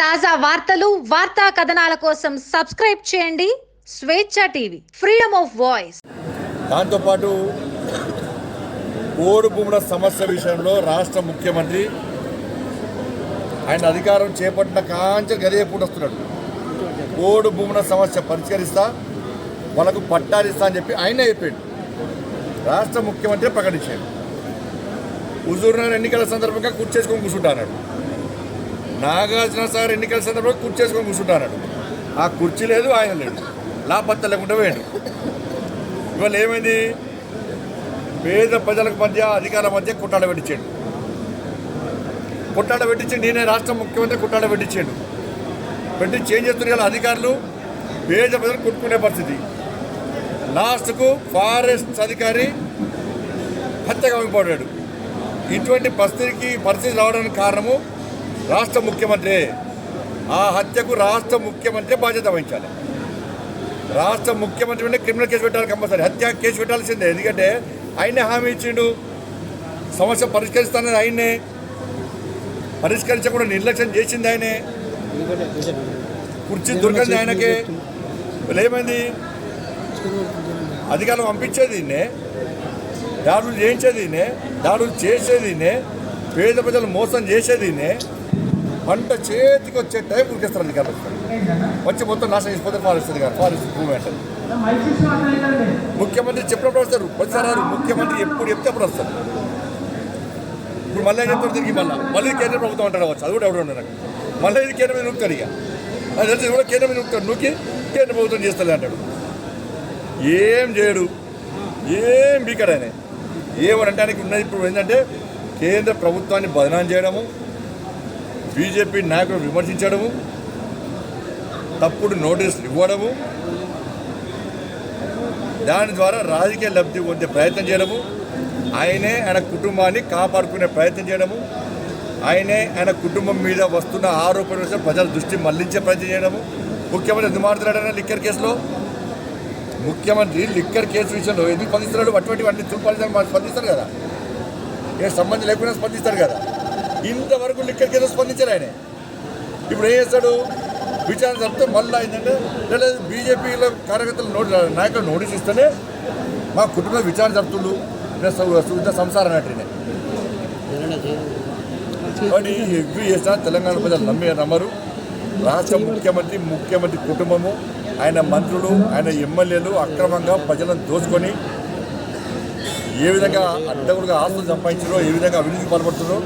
తాజా వార్తలు వార్తా కథనాల కోసం సబ్స్క్రైబ్ చేయండి. స్వేచ్ఛ టీవీ ఫ్రీడమ్ ఆఫ్ వాయిస్. దాంతోపాటు ఓడు భూముల సమస్య విషయంలో రాష్ట్ర ముఖ్యమంత్రి ఆయన అధికారం చేపట్టిన కాంచె గదే వస్తున్నాడు ఓడు భూముల సమస్య పరిష్కరిస్తా వాళ్ళకు పట్టాలిస్తా అని చెప్పి ఆయన చెప్పాడు. రాష్ట్ర ముఖ్యమంత్రి ప్రకటించాడు. హుజూర్నగర్ ఎన్నికల సందర్భంగా కూర్చేసుకొని కూర్చుంటా అన్నాడు. నాగార్జున సార్ ఎన్నికల సందర్భంలో కుర్చీ వేసుకొని అన్నాడు ఆ కుర్చీ లేదు ఆయన లేడు. లాపత్త లేకుండా పోయాడు ఇవాళ ఏమైంది? పేద ప్రజలకు మధ్య అధికారుల మధ్య కుట్టాడ పెట్టించాడు. కుట్టాడ పెట్టించి నేనే రాష్ట్ర ముఖ్యమంత్రి కుట్టాడ పెట్టించాడు. పెట్టి చేంజ్ చేస్తున్న అధికారులు. పేద ప్రజలు కుట్టుకునే పరిస్థితి. లాస్ట్కు ఫారెస్ట్ అధికారి హత్యగా పడ్డాడు ఇటువంటి పరిస్థితికి పరిస్థితి రావడానికి కారణము రాష్ట్ర ముఖ్యమంత్రి ఆ హత్యకు రాష్ట్ర ముఖ్యమంత్రి బాధ్యత వహించాలి. రాష్ట్ర ముఖ్యమంత్రి క్రిమినల్ కేసు పెట్టాలి కంపల్సరీ. హత్య కేసు పెట్టాల్సిందే. ఎందుకంటే ఆయనే హామీ ఇచ్చిండు. సమస్య పరిష్కరిస్తానని ఆయనే పరిష్కరించకుండా నిర్లక్ష్యం చేసింది ఆయనే. కుర్చీ దొరికింది ఆయనకే. ఏమైంది? అధికారం పంపించేది దాడులు చేయించేది దాడులు చేసేది పేద ప్రజలు మోసం చేసేది పంట చేతికి వచ్చే టైం ఉరికేస్తారు అధికారులు వచ్చి మొత్తం నాశనం చేసిపోతే ఫారెస్ట్ అధికారు ఫారెస్ట్ భూమి ముఖ్యమంత్రి చెప్పినప్పుడు వస్తారు ప్రతిసారి ముఖ్యమంత్రి ఎప్పుడు చెప్తే అప్పుడు వస్తారు. ఇప్పుడు మళ్ళీ చెప్తారు తిరిగి మళ్ళీ? మళ్ళీ కేంద్ర ప్రభుత్వం అంటాడు వచ్చి అది కూడా ఎవరు ఉండరు మళ్ళీ ఇది కేంద్రం మీద నూకుతాడు ఇక. అది తెలిసి కూడా కేంద్రం మీద నూకుతాడు నూకి కేంద్ర ప్రభుత్వం చేస్తుంది అంటాడు. ఏం చేయడు. ఏం బీకడానే. ఆయన ఏమని ఉన్నది ఇప్పుడు ఏంటంటే కేంద్ర ప్రభుత్వాన్ని బదనాం చేయడము బీజేపీ నాయకులు విమర్శించడము తప్పుడు నోటీసులు ఇవ్వడము దాని ద్వారా రాజకీయ లబ్ధి పొందే ప్రయత్నం చేయడము ఆయనే ఆయన కుటుంబాన్ని కాపాడుకునే ప్రయత్నం చేయడము ఆయనే ఆయన కుటుంబం మీద వస్తున్న ఆరోపణల విషయం ప్రజల దృష్టి మళ్ళించే ప్రయత్నం చేయడము. ముఖ్యమంత్రి ఎందుకు మాట్లాడాడని లిక్కర్ కేసులో ముఖ్యమంత్రి లిక్కర్ కేసు విషయంలో ఎందుకు స్పందిస్తున్నాడు? అటువంటి అన్ని తుల్పాలి స్పందిస్తారు కదా. ఏ సంబంధం లేకుండా స్పందిస్తారు కదా. ఇంతవరకు లిక్కర్ కేసు స్పందించారు ఆయన. ఇప్పుడు ఏం చేస్తాడు? విచారణ జరిపితే మళ్ళీ ఏంటంటే లేదా బీజేపీలో కార్యకర్తలు నోటి నాయకులు నోటీస్ ఇస్తేనే మా కుటుంబ విచారణ జరుపుతుండు. శుద్ధ సంసారం అన్నట్టునే కానీ ఎగ్రీ చేసినా తెలంగాణ ప్రజలు నమ్మే నమ్మరు. రాష్ట్ర ముఖ్యమంత్రి ముఖ్యమంత్రి కుటుంబము ఆయన మంత్రులు ఆయన ఎమ్మెల్యేలు అక్రమంగా ప్రజలను దోచుకొని ఏ విధంగా అడ్డగుడుగా ఆస్తులు సంపాదించారో ఏ విధంగా అవినీతి పాల్పడుతున్నారో